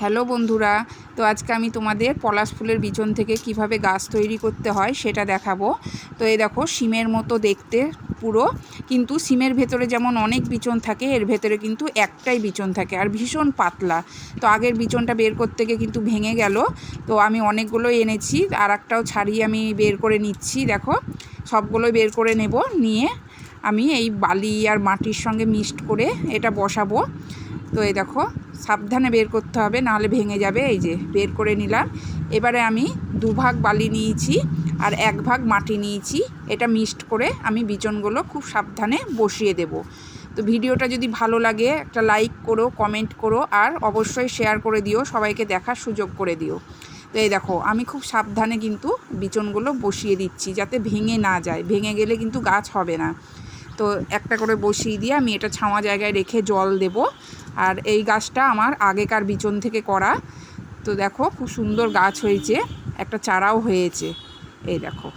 Hello বন্ধুরা, তো আজকে আমি তোমাদের পলাশ ফুলের বিচন থেকে কীভাবে গাছ তৈরি করতে হয় সেটা দেখাবো। তো এই দেখো, সিমের মতো দেখতে পুরো, কিন্তু সিমের ভেতরে যেমন অনেক বিচন থাকে, এর ভেতরে কিন্তু একটাই বিচন থাকে, আর ভীষণ পাতলা। তো আগের বিচনটা বের করতে গিয়ে কিন্তু ভেঙে গেল। তো আমি অনেকগুলো এনেছি, আর একটাও ছাড়িয়ে আমি বের করে নিচ্ছি, দেখো। সবগুলোই বের করে নেব, নিয়ে আমি এই বালি আর মাটির সঙ্গে মিক্সড করে এটা বসাবো। তো এই দেখো সাবধানে বের করতে হবে, নাহলে ভেঙে যাবে। এই যে, বের করে নিলাম। এবারে আমি দুভাগ বালি নিয়েছি আর এক ভাগ মাটি নিয়েছি। এটা মিক্সড করে আমি বিচনগুলো খুব সাবধানে বসিয়ে দেব। তো ভিডিওটা যদি ভালো লাগে, একটা লাইক করো, কমেন্ট করো আর অবশ্যই শেয়ার করে দিও, সবাইকে দেখার সুযোগ করে দিও। তো এই দেখো, আমি খুব সাবধানে কিন্তু বিচনগুলো বসিয়ে দিচ্ছি যাতে ভেঙে না যায়। ভেঙে গেলে কিন্তু গাছ হবে না। তো একটা করে বসিয়ে দিয়ে আমি এটা ছাওয়া জায়গায় রেখে জল দেব। আর এই গাছটা আমার আগেকার বিচন থেকে করা। তো দেখো, খুব সুন্দর গাছ হয়েছে। একটা চারাও হয়েছে। এই দেখো।